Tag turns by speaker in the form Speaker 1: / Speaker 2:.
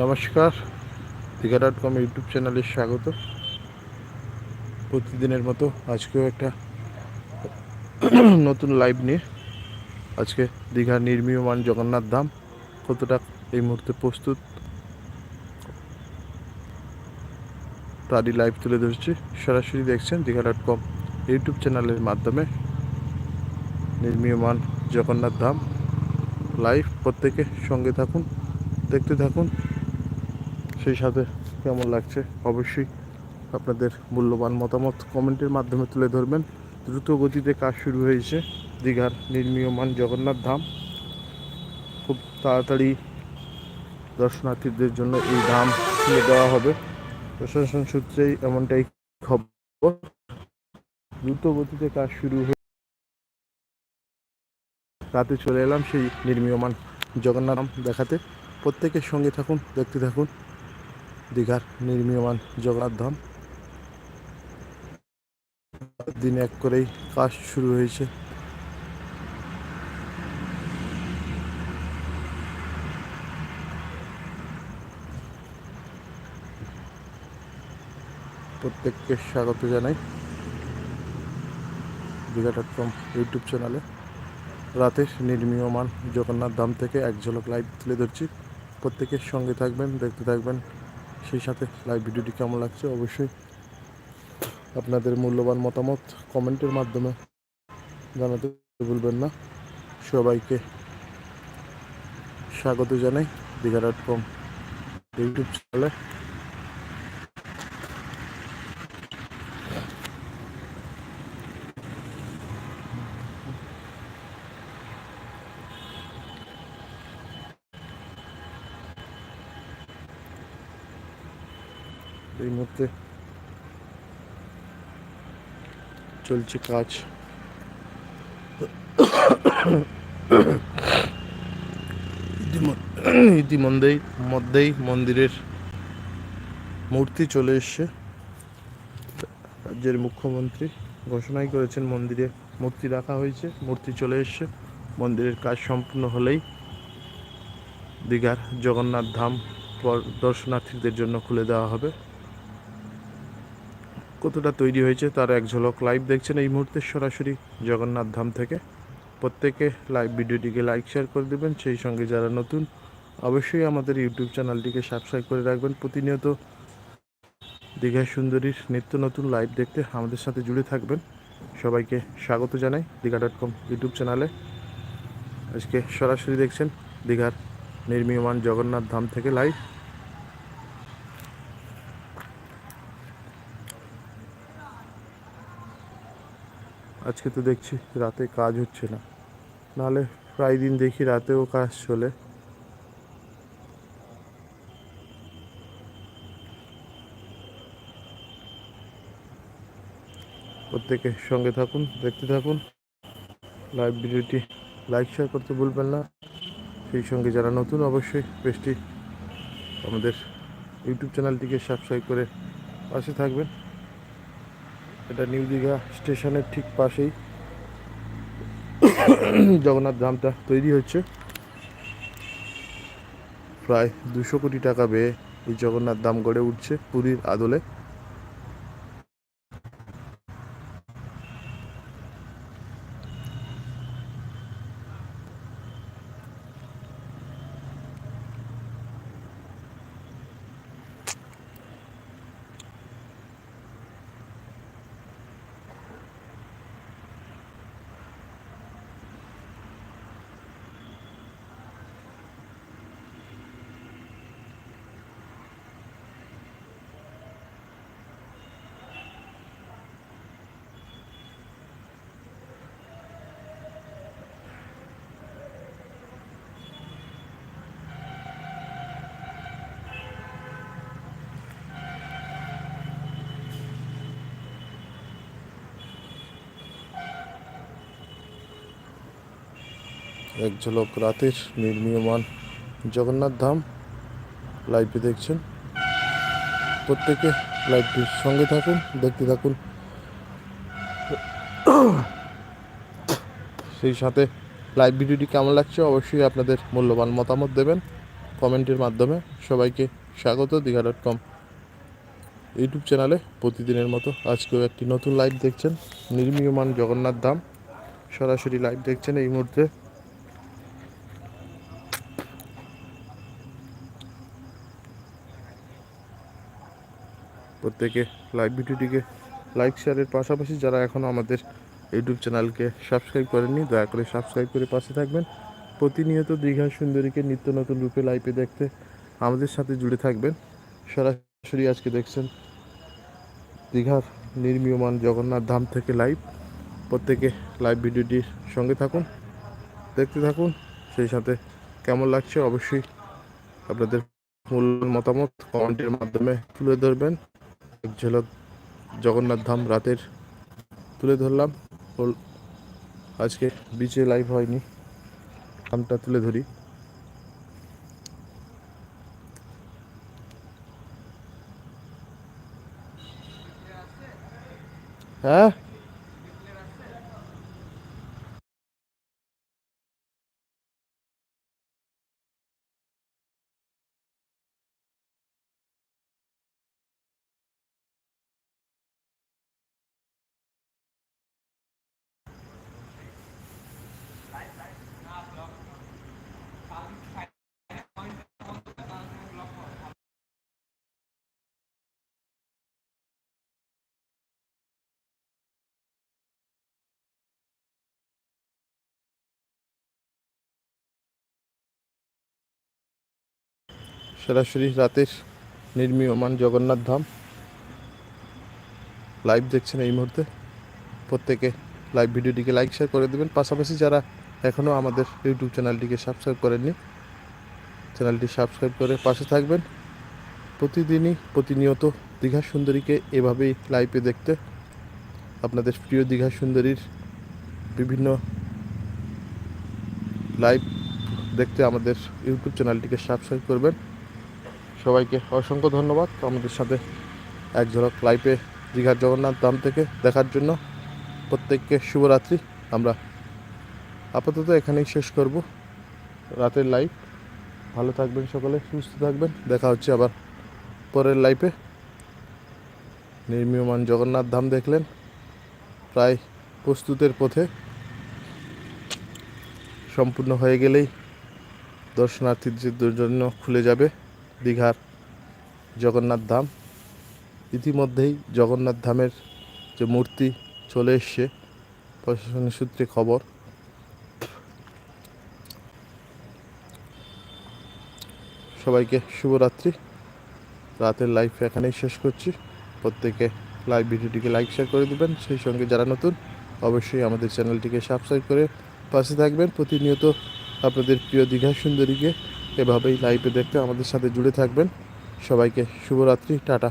Speaker 1: নমস্কার Digha dot com YouTube চ্যানেলে স্বাগত। প্রতিদিনের মতো আজকেও একটা নতুন লাইভ নিয়ে। আজকে দীঘার নির্মীয়মান জগন্নাথ ধাম কতটা এই মুহূর্তে প্রস্তুত, তারই লাইভ তুলে ধরছি। সরাসরি দেখছেন দীঘা ডট কম ইউটিউব চ্যানেলের মাধ্যমে নির্মীয়মান জগন্নাথ ধাম। লাইভ প্রত্যেকে সঙ্গে থাকুন, দেখতে থাকুন। সেই সাথে কেমন লাগছে? অবশ্যই আপনাদের মূল্যবান মতামত কমেন্টের মাধ্যমে তুলে ধরবেন। দ্রুত গতিতে কাজ শুরু হয়েছে দীঘার নির্মীয়মান জগন্নাথ ধাম। খুব তাড়াতাড়ি দর্শনার্থীদের জন্য এই ধাম খুলে দেওয়া হবে। প্রশাসন সূত্রেই এমনটাই খবর। দ্রুত গতিতে কাজ শুরু হয়ে রাতে চলে এলাম সেই নির্মীয়মান জগন্নাথ দেখাতে। প্রত্যেকের সঙ্গে থাকুন, দেখতে থাকুন। দীঘার নির্মীয়মান জগন্নাথ ধাম। দিন এক করেই কাজ শুরু হয়েছে। প্রত্যেককে স্বাগত জানাই দীঘা ডট কম ইউটিউব চ্যানেলে রাতের নির্মীয়মান জগন্নাথ ধাম থেকে এক ঝলক লাইভ তুলে ধরছি। প্রত্যেকের সঙ্গে থাকবেন, দেখতে থাকবেন সেই সাথে লাইভ ভিডিওটি কেমন লাগছে অবশ্যই আপনাদের মূল্যবান মতামত কমেন্টের মাধ্যমে জানাতে ভুলবেন না। সবাইকে স্বাগত জানাই দীঘা ডট কম ইউটিউব চ্যানেলে এই মুহূর্তে চলছে কাজ। ইতিম- ইতিমধ্যেই মধ্যেই মন্দিরের মূর্তি চলে এসছে। রাজ্যের মুখ্যমন্ত্রী ঘোষণাই করেছেন মন্দিরে মূর্তি রাখা হয়েছে, মূর্তি চলে এসছে। মন্দিরের কাজ সম্পূর্ণ হলেই দীঘার জগন্নাথ ধাম দর্শনার্থীদের জন্য খুলে দেওয়া হবে। কতটা তৈরি হয়েছে তার এক ঝলক লাইভ দেখছেন এই মুহূর্তে সরাসরি জগন্নাথ ধাম থেকে। প্রত্যেকে লাইভ ভিডিওটিকে লাইক শেয়ার করে দেবেন। সেই সঙ্গে যারা নতুন, অবশ্যই আমাদের ইউটিউব চ্যানেলটিকে সাবস্ক্রাইব করে রাখবেন। প্রতিনিয়ত দীঘা সুন্দরীর নিত্য নতুন লাইভ দেখতে আমাদের সাথে জুড়ে থাকবেন। সবাইকে স্বাগত জানাই দীঘা ডট কম ইউটিউব চ্যানেলে আজকে সরাসরি দেখছেন দীঘার নির্মীয়মান জগন্নাথ ধাম থেকে লাইভ আজকে তো দেখছি রাতে কাজ হচ্ছে না। নাহলে প্রায় দিন দেখি রাতেও কাজ চলে। প্রত্যেকে সঙ্গে থাকুন, দেখতে থাকুন। লাইভ ভিডিওটি লাইক শেয়ার করতে ভুলবেন না। সেই সঙ্গে যারা নতুন, অবশ্যই পেজটি আমাদের ইউটিউব চ্যানেলটিকে সাবস্ক্রাইব করে পাশে থাকবেন। এটা নিউ দীঘা স্টেশনের ঠিক পাশেই। জগন্নাথ ধামটা তৈরি হচ্ছে। প্রায় দুশো কোটি টাকা বেয়ে এই জগন্নাথ ধাম গড়ে উঠছে পুরীর আদলে। এক ঝলক রাতের নির্মীয়মান জগন্নাথ ধাম লাইভে দেখছেন। প্রত্যেকে লাইভটির সঙ্গে থাকুন, দেখতে থাকুন। সেই সাথে লাইভ ভিডিওটি কেমন লাগছে অবশ্যই আপনাদের মূল্যবান মতামত দেবেন। কমেন্টের মাধ্যমে সবাইকে স্বাগত দীঘা ডট কম ইউটিউব চ্যানেলে প্রতিদিনের মতো আজকেও একটি নতুন লাইভ দেখছেন। নির্মীয়মান জগন্নাথ ধাম। সরাসরি লাইভ দেখছেন এই মুহূর্তে। প্রত্যেকে লাইভ ভিডিওটিকে লাইক শেয়ারের পাশাপাশি যারা এখনও আমাদের ইউটিউব চ্যানেলকে সাবস্ক্রাইব করেননি, দয়া করে সাবস্ক্রাইব করে পাশে থাকবেন। প্রতিনিয়ত দীঘা সুন্দরীকে নিত্য নতুন রূপে লাইভে দেখতে আমাদের সাথে জুড়ে থাকবেন। সরাসরি আজকে দেখছেন দীঘার নির্মীয়মান জগন্নাথ ধাম থেকে লাইভ প্রত্যেকে লাইভ ভিডিওটির সঙ্গে থাকুন, দেখতে থাকুন। সেই সাথে কেমন লাগছে অবশ্যই আপনাদের মূল মতামত কমেন্টের মাধ্যমে তুলে ধরবেন। এক ঝলক জগন্নাথ ধাম রাতের তুলে ধরলাম। আজকে বিচে লাইভ হয়নি। ধামটা তুলে ধরি। হ্যাঁ? সরাসরি রাতের নির্মীয়মান জগন্নাথ ধাম। লাইভ দেখছেন এই মুহূর্তে। প্রত্যেকে লাইভ ভিডিওটিকে লাইক শেয়ার করে দেবেন। পাশাপাশি যারা এখনও আমাদের ইউটিউব চ্যানেলটিকে সাবস্ক্রাইব করেননি চ্যানেলটি সাবস্ক্রাইব করে পাশে থাকবেন। প্রতিদিনই প্রতিনিয়ত দীঘা সুন্দরীকে এভাবেই লাইভে দেখতে। আপনাদের প্রিয় দীঘা সুন্দরীর বিভিন্ন লাইভ দেখতে আমাদের ইউটিউব চ্যানেলটিকে সাবস্ক্রাইব করবেন। সবাইকে অসংখ্য ধন্যবাদ আমাদের সাথে এক ঝলক লাইভে দীঘার জগন্নাথ ধাম থেকে দেখার জন্য। প্রত্যেককে শুভরাত্রি। আমরা আপাতত এখানেই শেষ করব। রাতের লাইভ ভালো থাকবেন সকলে, সুস্থ থাকবেন। দেখা হচ্ছে আবার পরের লাইফে নির্মীয়মান জগন্নাথ ধাম দেখলেন। প্রায় প্রস্তুতের পথে। সম্পূর্ণ হয়ে গেলেই দর্শনার্থীদের জন্য খুলে যাবে। দীঘার জগন্নাথ ধাম। ইতিমধ্যেই জগন্নাথ ধামের যে মূর্তি চলে এসছে প্রশাসনের সূত্রে খবর। সবাইকে শুভরাত্রি। রাতের লাইভ এখানেই শেষ করছি। প্রত্যেকে লাইভ ভিডিওটিকে লাইক শেয়ার করে দেবেন। সেই সঙ্গে যারা নতুন, অবশ্যই আমাদের চ্যানেলটিকে সাবস্ক্রাইব করে পাশে থাকবেন। প্রতিনিয়ত আপনাদের প্রিয় দীঘা সুন্দরীকে এভাবেই লাইভে দেখতে আমাদের সাথে জুড়ে থাকবেন। সবাইকে শুভরাত্রি টাটা।